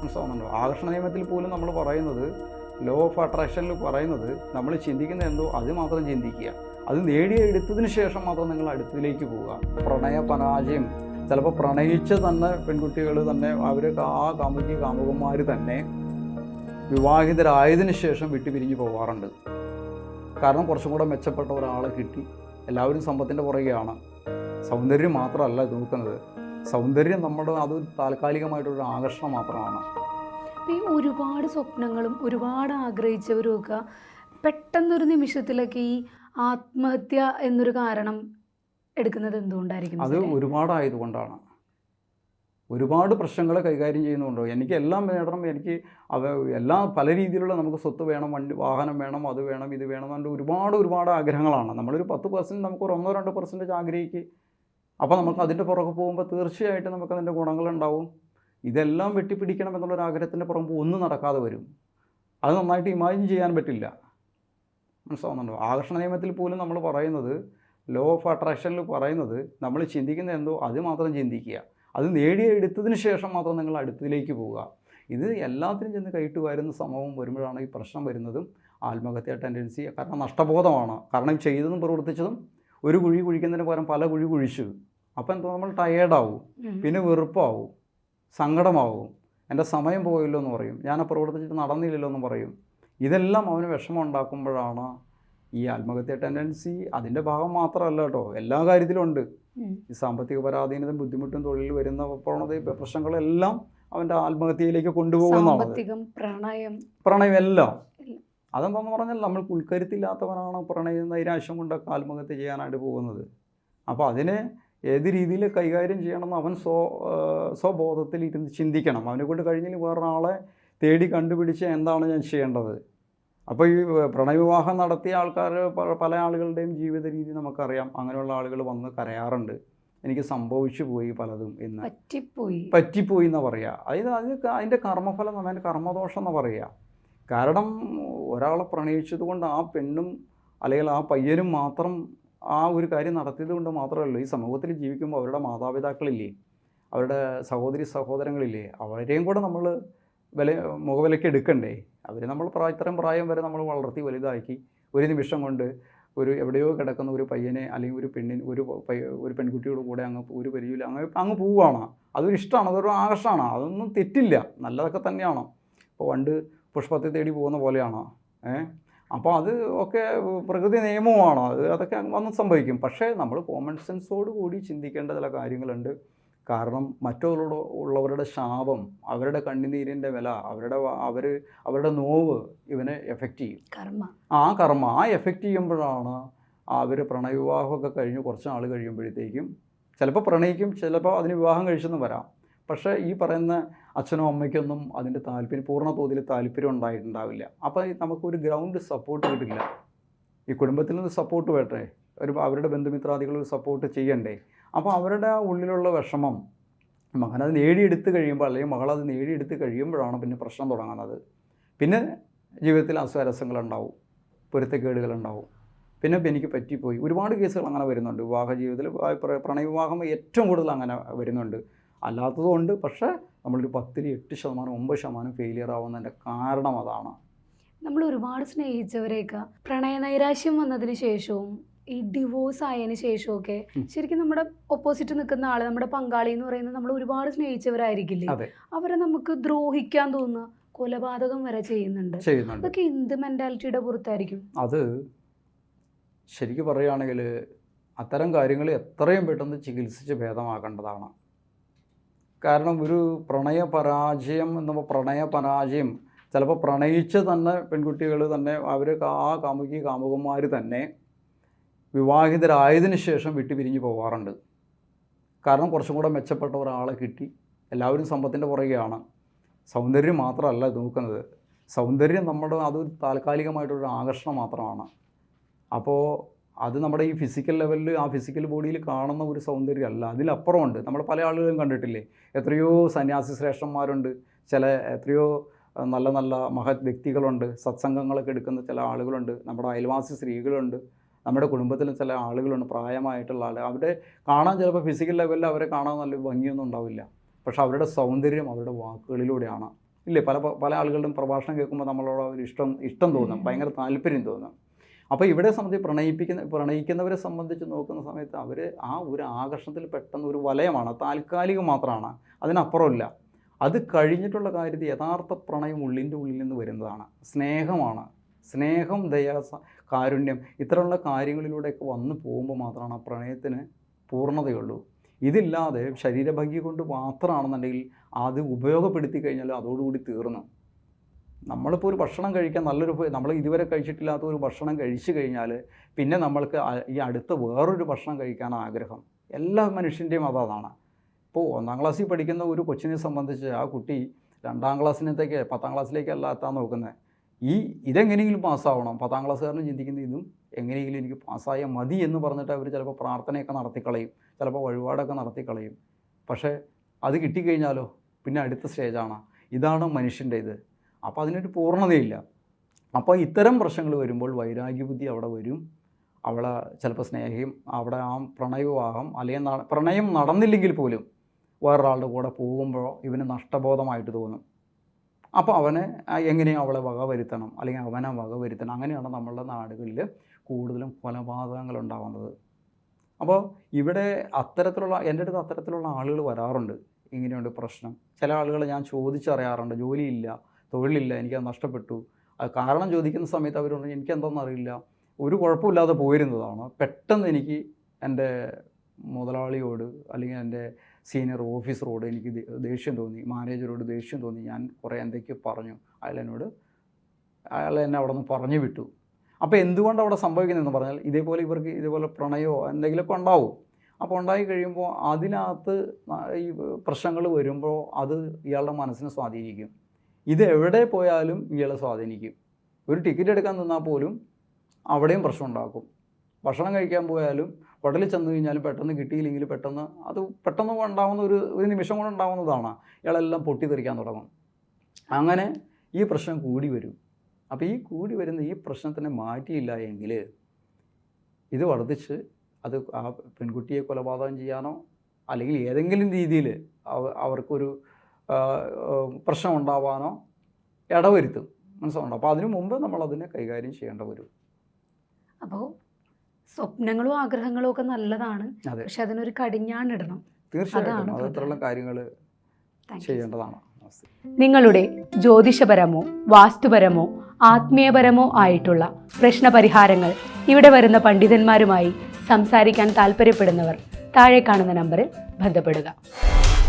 മനസ്സിലാവുന്നുണ്ടോ ആകർഷണ നിയമത്തിൽ പോലും നമ്മൾ പറയുന്നത് ലോ ഓഫ് അട്രാക്ഷനിൽ പറയുന്നത് നമ്മൾ ചിന്തിക്കുന്ന എന്തോ അത് മാത്രം ചിന്തിക്കുക. അത് നേടിയെടുത്തതിന് ശേഷം മാത്രം നിങ്ങൾ അടുത്തിലേക്ക് പോവുക. പ്രണയ പരാജയം ചിലപ്പോൾ പ്രണയിച്ച് തന്നെ പെൺകുട്ടികൾ തന്നെ അവരൊക്കെ ആ കാമുകി കാമുകന്മാർ തന്നെ വിവാഹിതരായതിനു ശേഷം വിട്ടുപിരിഞ്ഞു പോകാറുണ്ട് കാരണം കുറച്ചും കൂടെ മെച്ചപ്പെട്ട ഒരാളെ കിട്ടി. എല്ലാവരും സമ്പത്തിന്റെ പുറകെയാണ്. സൗന്ദര്യം മാത്രമല്ല ഇത് നോക്കുന്നത്. സൗന്ദര്യം നമ്മുടെ അത് താൽക്കാലികമായിട്ടൊരു ആകർഷണം മാത്രമാണ്. ഈ ഒരുപാട് സ്വപ്നങ്ങളും ഒരുപാട് ആഗ്രഹിച്ചവരും ഒക്കെ പെട്ടെന്നൊരു നിമിഷത്തിലൊക്കെ ഈ ആത്മഹത്യ എന്നൊരു കാരണം എടുക്കുന്നത് എന്തുകൊണ്ടായിരിക്കും അത്? ഒരുപാടായതുകൊണ്ടാണ്. ഒരുപാട് പ്രശ്നങ്ങൾ കൈകാര്യം ചെയ്യുന്നുണ്ടോ? എനിക്ക് എല്ലാം വേണം എനിക്ക് അവ എല്ലാ പല രീതിയിലുള്ള നമുക്ക് സ്വത്ത് വേണം വണ്ടി വാഹനം വേണം അത് വേണം ഇത് വേണം എന്നുള്ള ഒരുപാട് ഒരുപാട് ആഗ്രഹങ്ങളാണ്. നമ്മളൊരു പത്ത് പെർസെന്റ് നമുക്ക് ഒരു ഒന്നോ രണ്ടോ പെർസെന്റേജ് ആഗ്രഹിക്കുക അപ്പോൾ നമുക്ക് അതിന്റെ പുറകെ പോകുമ്പോൾ തീർച്ചയായിട്ടും നമുക്ക് അതിന്റെ ഗുണങ്ങളുണ്ടാവും ഇതെല്ലാം വെട്ടിപ്പിടിക്കണം എന്നുള്ളൊരു ആഗ്രഹത്തിന്റെ പുറകെ ഒന്നും നടക്കാതെ വരും. അത് നന്നായിട്ട് ഇമാജിൻ ചെയ്യാൻ പറ്റില്ല. മനസ്സിലാവുന്നുണ്ടോ? ആകർഷണ നിയമത്തിൽ പോലും നമ്മൾ പറയുന്നത് ലോ ഓഫ് അട്രാക്ഷനിൽ പറയുന്നത് നമ്മൾ ചിന്തിക്കുന്ന എന്തോ അത് മാത്രം ചിന്തിക്കുക. അത് നേടിയെടുത്തതിന് ശേഷം മാത്രം നിങ്ങൾ അടുത്തതിലേക്ക് പോവുക. ഇത് എല്ലാത്തിനും ചെന്ന് കൈയിട്ട് വരുന്ന സംഭവം വരുമ്പോഴാണ് ഈ പ്രശ്നം വരുന്നതും ആത്മഹത്യ ടെൻഡൻസി കാരണം നഷ്ടബോധമാണ്. കാരണം ചെയ്തതും പ്രവർത്തിച്ചതും ഒരു കുഴി കുഴിക്കുന്നതിന് പകരം പല കുഴി കുഴിച്ചു. അപ്പോൾ എന്താ നമ്മൾ ടയേർഡാവും. പിന്നെ വെറുപ്പാവും. സങ്കടമാവും. എന്റെ സമയം പോയില്ലോ എന്ന് പറയും. ഞാൻ ആ പ്രവർത്തിച്ചിട്ട് നടന്നില്ലല്ലോ എന്ന് പറയും. ഇതെല്ലാം അവന് വിഷമം ഉണ്ടാക്കുമ്പോഴാണ് ഈ ആത്മഹത്യ ടെൻഡൻസി അതിന്റെ ഭാഗം മാത്രമല്ല കേട്ടോ. എല്ലാ കാര്യത്തിലും ഉണ്ട്. ഈ സാമ്പത്തിക പരാധീനതയും ബുദ്ധിമുട്ടും തൊഴിൽ വരുന്ന പ്രവണത പ്രശ്നങ്ങളെല്ലാം അവന്റെ ആത്മഹത്യയിലേക്ക് കൊണ്ടുപോകുന്നതാണ് പ്രണയം. പ്രണയം എല്ലാം. അതെന്താണെന്ന് പറഞ്ഞാൽ നമ്മൾ ഉൾക്കരുത്തില്ലാത്തവനാണ് പ്രണയം നൈരാശ്യം കൊണ്ടൊക്കെ ആത്മഹത്യ ചെയ്യാനായിട്ട് പോകുന്നത്. അപ്പോൾ അതിനെ ഏത് രീതിയിൽ കൈകാര്യം ചെയ്യണമെന്ന് അവൻ സ്വ സ്വബോധത്തിൽ ഇരുന്ന് ചിന്തിക്കണം. അവനെ കൊണ്ട് കഴിഞ്ഞാൽ വേറൊരാളെ തേടി കണ്ടുപിടിച്ച് എന്താണ് ഞാൻ ചെയ്യേണ്ടത്? അപ്പോൾ ഈ പ്രണയവിവാഹം നടത്തിയ ആൾക്കാർ പല ആളുകളുടെയും ജീവിത രീതി നമുക്കറിയാം. അങ്ങനെയുള്ള ആളുകൾ വന്ന് കരയാറുണ്ട്. എനിക്ക് സംഭവിച്ചു പോയി പലതും എന്ന്. പറ്റിപ്പോയി. പറ്റിപ്പോയി എന്ന് പറയുക അതായത് അത് അതിന്റെ കർമ്മഫലം എന്ന് അതിന്റെ കർമ്മദോഷം എന്ന് പറയുക കാരണം ഒരാളെ പ്രണയിച്ചത് കൊണ്ട് ആ പെണ്ണും അല്ലെങ്കിൽ ആ പയ്യനും മാത്രം ആ ഒരു കാര്യം നടത്തിയത് കൊണ്ട് മാത്രമല്ല ഈ സമൂഹത്തിൽ ജീവിക്കുമ്പോൾ അവരുടെ മാതാപിതാക്കളില്ലേ അവരുടെ സഹോദരി സഹോദരങ്ങളില്ലേ അവരെയും കൂടെ നമ്മൾ വില മുഖവിലയ്ക്ക് എടുക്കണ്ടേ? അവർ നമ്മൾ പ്രായ ഇത്രയും പ്രായം വരെ നമ്മൾ വളർത്തി വലുതാക്കി ഒരു നിമിഷം കൊണ്ട് ഒരു എവിടെയോ കിടക്കുന്ന ഒരു പയ്യനെ അല്ലെങ്കിൽ ഒരു പെണ്ണിന് ഒരു ഒരു പെൺകുട്ടിയുടെ കൂടെ അങ്ങ് ഒരു പരിചയമില്ല അങ്ങ് അങ്ങ് പോവുകയാണ്. അതൊരു ഇഷ്ടമാണ് അതൊരു ആകർഷമാണ് അതൊന്നും തെറ്റില്ല നല്ലതൊക്കെ തന്നെയാണ്. ഇപ്പോൾ പണ്ട് പുഷ്പത്തെ തേടി പോകുന്ന പോലെയാണോ ഏ? അപ്പോൾ അത് ഒക്കെ പ്രകൃതി നിയമമാണോ അത് അതൊക്കെ വന്ന് സംഭവിക്കും. പക്ഷേ നമ്മൾ കോമൺ സെൻസോട് കൂടി ചിന്തിക്കേണ്ട ചില കാര്യങ്ങളുണ്ട്. കാരണം മറ്റുള്ളവരുടെ ഉള്ളവരുടെ ശാപം അവരുടെ കണ്ണുനീരിന്റെ വില അവരുടെ അവർ അവരുടെ നോവ് ഇവനെ എഫക്റ്റ് ചെയ്യും. കർമ്മ. ആ കർമ്മ ആ എഫക്റ്റ് ചെയ്യുമ്പോഴാണ് അവർ പ്രണയവിവാഹമൊക്കെ കഴിഞ്ഞ് കുറച്ച് നാൾ കഴിയുമ്പോഴത്തേക്കും ചിലപ്പോൾ പ്രണയിക്കും ചിലപ്പോൾ അതിന് വിവാഹം കഴിച്ചെന്ന് വരാം. പക്ഷേ ഈ പറയുന്ന അച്ഛനോ അമ്മയ്ക്കൊന്നും അതിന്റെ താല്പര്യം പൂർണ തോതിൽ താല്പര്യം ഉണ്ടായിട്ടുണ്ടാവില്ല. അപ്പോൾ നമുക്കൊരു ഗ്രൗണ്ട് സപ്പോർട്ട് കിട്ടില്ല. ഈ കുടുംബത്തിൽ നിന്ന് സപ്പോർട്ട് വേണ്ടേ? ഒരു അവരുടെ ബന്ധുമിത്രാദികൾ സപ്പോർട്ട് ചെയ്യണ്ടേ? അപ്പോൾ അവരുടെ ആ ഉള്ളിലുള്ള വിഷമം മകനത് നേടിയെടുത്ത് കഴിയുമ്പോൾ അല്ലെങ്കിൽ മകളത് നേടിയെടുത്ത് കഴിയുമ്പോഴാണ് പിന്നെ പ്രശ്നം തുടങ്ങുന്നത്. പിന്നെ ജീവിതത്തിൽ അസ്വാരസ്യങ്ങളുണ്ടാവും പൊരുത്തക്കേടുകളുണ്ടാവും. പിന്നെ എനിക്ക് പറ്റിപ്പോയി. ഒരുപാട് കേസുകൾ അങ്ങനെ വരുന്നുണ്ട്. വിവാഹ ജീവിതത്തിൽ പ്രണയവിവാഹം ഏറ്റവും കൂടുതൽ അങ്ങനെ വരുന്നുണ്ട്. അല്ലാത്തതുകൊണ്ട് പക്ഷേ നമ്മളൊരു പത്തിൽ എട്ട് ശതമാനം ഒമ്പത് ശതമാനം ഫെയിലിയർ ആവുന്നതിന്റെ കാരണം അതാണ്. നമ്മൾ ഒരുപാട് സ്നേഹിച്ചവരെയൊക്കെ പ്രണയനൈരാശ്യം വന്നതിന് ശേഷവും ഈ ഡിവോഴ്സ് ആയതിനു ശേഷമൊക്കെ. ശരിക്കും നമ്മുടെ ഓപ്പോസിറ്റ് നിൽക്കുന്ന ആൾ നമ്മുടെ പങ്കാളി എന്ന് പറയുന്നത് നമ്മൾ ഒരുപാട് സ്നേഹിച്ചവരായിരിക്കില്ലേ? അവരെ നമുക്ക് ദ്രോഹിക്കാൻ തോന്നുന്ന കൊലപാതകം വരെ ചെയ്യുന്നുണ്ട്. ചെയ്യുന്നുണ്ട്. അതൊക്കെ എന്ത് മെന്റാലിറ്റിയുടെ പുറത്തായിരിക്കും? അത് ശരിക്കും പറയുകയാണെങ്കിൽ അത്തരം കാര്യങ്ങൾ എത്രയും പെട്ടെന്ന് ചികിത്സിച്ച് ഭേദമാക്കേണ്ടതാണ്. കാരണം ഒരു പ്രണയ പരാജയം എന്ന പ്രണയ പരാജയം ചിലപ്പോൾ പ്രണയിച്ച് തന്നെ പെൺകുട്ടികൾ തന്നെ അവർ ആ കാമുകി കാമുകന്മാർ തന്നെ വിവാഹിതരായതിനു ശേഷം വിട്ടുപിരിഞ്ഞ് പോകാറുണ്ട് കാരണം കുറച്ചും കൂടെ മെച്ചപ്പെട്ട ഒരാളെ കിട്ടി. എല്ലാവരും സമ്പത്തിന്റെ പുറകെയാണ്. സൗന്ദര്യം മാത്രമല്ല നോക്കുന്നത്. സൗന്ദര്യം നമ്മുടെ അത് താൽക്കാലികമായിട്ടൊരു ആകർഷണം മാത്രമാണ്. അപ്പോൾ അത് നമ്മുടെ ഈ ഫിസിക്കൽ ലെവലിൽ ആ ഫിസിക്കൽ ബോഡിയിൽ കാണുന്ന ഒരു സൗന്ദര്യമല്ല. അതിലപ്പുറമുണ്ട്. നമ്മൾ പല ആളുകളും കണ്ടിട്ടില്ലേ? എത്രയോ സന്യാസി ശ്രേഷ്ഠന്മാരുണ്ട്. ചില എത്രയോ നല്ല നല്ല മഹത് വ്യക്തികളുണ്ട്. സത്സംഗങ്ങളൊക്കെ എടുക്കുന്ന ചില ആളുകളുണ്ട്. നമ്മുടെ അയൽവാസി സ്ത്രീകളുണ്ട്. നമ്മുടെ കുടുംബത്തിലും ചില ആളുകളുണ്ട്. പ്രായമായിട്ടുള്ള ആൾ അവരുടെ കാണാൻ ചിലപ്പോൾ ഫിസിക്കൽ ലെവലിൽ അവരെ കാണാൻ നല്ല ഭംഗിയൊന്നും ഉണ്ടാവില്ല. പക്ഷേ അവരുടെ സൗന്ദര്യം അവരുടെ വാക്കുകളിലൂടെയാണ്. ഇല്ലേ? പല പല ആളുകളുടെയും പ്രഭാഷണം കേൾക്കുമ്പോൾ നമ്മളോട് ഒരു ഇഷ്ടം ഇഷ്ടം തോന്നും. ഭയങ്കര താല്പര്യം തോന്നും. അപ്പോൾ ഇവിടെ സംബന്ധിച്ച് പ്രണയിപ്പിക്കുന്ന പ്രണയിക്കുന്നവരെ സംബന്ധിച്ച് നോക്കുന്ന സമയത്ത് അവർ ആ ഒരു ആകർഷണത്തിൽ പെട്ടെന്ന് ഒരു വലയമാണ് താൽക്കാലികം മാത്രമാണ് അതിനപ്പുറമില്ല. അത് കഴിഞ്ഞിട്ടുള്ള കാര്യത്തിൽ യഥാർത്ഥ പ്രണയം ഉള്ളിന്റെ ഉള്ളിൽ നിന്ന് വരുന്നതാണ്. സ്നേഹമാണ്. സ്നേഹം ദയ കാരുണ്യം ഇത്തരമുള്ള കാര്യങ്ങളിലൂടെയൊക്കെ വന്നു പോകുമ്പോൾ മാത്രമാണ് ആ പ്രണയത്തിന് പൂർണതയുള്ളൂ. ഇതില്ലാതെ ശരീരഭംഗി കൊണ്ട് മാത്രമാണെന്നുണ്ടെങ്കിൽ അത് ഉപയോഗപ്പെടുത്തി കഴിഞ്ഞാൽ അതോടുകൂടി തീർന്നു. നമ്മളിപ്പോൾ ഒരു ഭക്ഷണം കഴിക്കാൻ നല്ലൊരു നമ്മൾ ഇതുവരെ കഴിച്ചിട്ടില്ലാത്ത ഒരു ഭക്ഷണം കഴിച്ചു കഴിഞ്ഞാൽ പിന്നെ നമ്മൾക്ക് ഈ അടുത്ത വേറൊരു ഭക്ഷണം കഴിക്കാൻ ആഗ്രഹം. എല്ലാ മനുഷ്യന്റെയും അതാണ്. ഇപ്പോൾ ഒന്നാം ക്ലാസ്സിൽ പഠിക്കുന്ന ഒരു കൊച്ചിനെ സംബന്ധിച്ച് ആ കുട്ടി രണ്ടാം ക്ലാസ്സിനത്തേക്ക് പത്താം ക്ലാസ്സിലേക്കല്ല എത്താൻ നോക്കുന്നത് ഈ ഇതെങ്ങനെയെങ്കിലും പാസ്സാവണം. പത്താം ക്ലാസ്സുകാരനും ചിന്തിക്കുന്ന ഇതും എങ്ങനെയെങ്കിലും എനിക്ക് പാസ്സായാൽ മതി എന്ന് പറഞ്ഞിട്ട് അവർ ചിലപ്പോൾ പ്രാർത്ഥനയൊക്കെ നടത്തിക്കളയും. ചിലപ്പോൾ വഴിപാടൊക്കെ നടത്തിക്കളയും. പക്ഷേ അത് കിട്ടിക്കഴിഞ്ഞാലോ? പിന്നെ അടുത്ത സ്റ്റേജാണ്. ഇതാണ് മനുഷ്യന്റെ ഇത് അപ്പോൾ അതിനൊരു പൂർണതയില്ല. അപ്പോൾ ഇത്തരം പ്രശ്നങ്ങൾ വരുമ്പോൾ വൈരാഗ്യബുദ്ധി അവിടെ വരും. അവളെ ചിലപ്പോൾ സ്നേഹം അവിടെ ആ പ്രണയവിവാഹം അല്ലെങ്കിൽ പ്രണയം നടന്നില്ലെങ്കിൽ പോലും വേറൊരാളുടെ കൂടെ പോകുമ്പോൾ ഇവന് നഷ്ടബോധമായിട്ട് തോന്നും. അപ്പോൾ അവനെ എങ്ങനെയാണ് അവളെ വക വരുത്തണം? അല്ലെങ്കിൽ അവനെ വക വരുത്തണം? അങ്ങനെയാണ് നമ്മളുടെ നാടുകളിൽ കൂടുതലും കൊലപാതകങ്ങൾ ഉണ്ടാവുന്നത് അപ്പോൾ ഇവിടെ അത്തരത്തിലുള്ള എന്റെ അടുത്ത് അത്തരത്തിലുള്ള ആളുകൾ വരാറുണ്ട്. ഇങ്ങനെയുണ്ട് പ്രശ്നം. ചില ആളുകൾ ഞാൻ ചോദിച്ചറിയാറുണ്ട്. ജോലിയില്ല. തൊഴിലില്ല എനിക്കത് നഷ്ടപ്പെട്ടു. കാരണം ചോദിക്കുന്ന സമയത്ത് അവർ പറഞ്ഞു എനിക്കെന്താണെന്ന് അറിയില്ല. ഒരു കുഴപ്പമില്ലാതെ പോയിരുന്നതാണ്. പെട്ടെന്ന് എനിക്ക് എന്റെ മുതലാളിയോട് അല്ലെങ്കിൽ എന്റെ സീനിയർ ഓഫീസറോട് എനിക്ക് ദേഷ്യം തോന്നി. മാനേജറോട് ദേഷ്യം തോന്നി. ഞാൻ കുറേ എന്തൊക്കെയോ പറഞ്ഞു. അയാൾ എന്നോട് അയാൾ എന്നെ അവിടെ നിന്ന് പറഞ്ഞു വിട്ടു. അപ്പോൾ എന്തുകൊണ്ട് അവിടെ സംഭവിക്കുന്നതെന്ന് പറഞ്ഞാൽ ഇതേപോലെ ഇവർക്ക് ഇതേപോലെ പ്രണയമോ എന്തെങ്കിലുമൊക്കെ ഉണ്ടാവും. അപ്പോൾ ഉണ്ടായി കഴിയുമ്പോൾ അതിനകത്ത് ഈ പ്രശ്നങ്ങൾ വരുമ്പോൾ അത് ഇയാളുടെ മനസ്സിനെ സ്വാധീനിക്കും. ഇത് എവിടെ പോയാലും ഇയാളെ സ്വാധീനിക്കും. ഒരു ടിക്കറ്റ് എടുക്കാൻ നിന്നാൽ പോലും അവിടെയും പ്രശ്നം ഉണ്ടാക്കും. ഭക്ഷണം കഴിക്കാൻ പോയാലും ഹോട്ടലിൽ ചെന്ന് കഴിഞ്ഞാലും പെട്ടെന്ന് കിട്ടിയില്ലെങ്കിൽ പെട്ടെന്ന് അത് പെട്ടെന്ന് ഉണ്ടാകുന്ന ഒരു ഒരു നിമിഷം കൊണ്ട് ഉണ്ടാകുന്നതാണ് ഇയാളെല്ലാം പൊട്ടിത്തെറിക്കാൻ തുടങ്ങും. അങ്ങനെ ഈ പ്രശ്നം കൂടി വരും. അപ്പോൾ ഈ കൂടി വരുന്ന ഈ പ്രശ്നത്തിനെ മാറ്റിയില്ല എങ്കിൽ ഇത് വർദ്ധിച്ച് അത് ആ പെൺകുട്ടിയെ കൊലപാതകം ചെയ്യാനോ അല്ലെങ്കിൽ ഏതെങ്കിലും രീതിയിൽ അവർക്കൊരു പ്രശ്നം ഉണ്ടാവാനോ ഇടവരുത്തും. മനസ്സിലുണ്ടോ അപ്പോൾ അതിനു മുമ്പ് നമ്മൾ അതിനെ കൈകാര്യം ചെയ്യേണ്ട വരും. അപ്പോൾ സ്വപ്നങ്ങളും ആഗ്രഹങ്ങളും ഒക്കെ നല്ലതാണ്. പക്ഷെ അതിനൊരു കടിഞ്ഞാണിടണം. തീർച്ചയായിട്ടും. കാര്യങ്ങൾ ചെയ്യേണ്ടതാണ്. നിങ്ങളുടെ ജ്യോതിഷപരമോ വാസ്തുപരമോ ആത്മീയപരമോ ആയിട്ടുള്ള പ്രശ്നപരിഹാരങ്ങൾ ഇവിടെ വരുന്ന പണ്ഡിതന്മാരുമായി സംസാരിക്കാൻ താല്പര്യപ്പെടുന്നവർ താഴെ കാണുന്ന നമ്പറിൽ ബന്ധപ്പെടുക.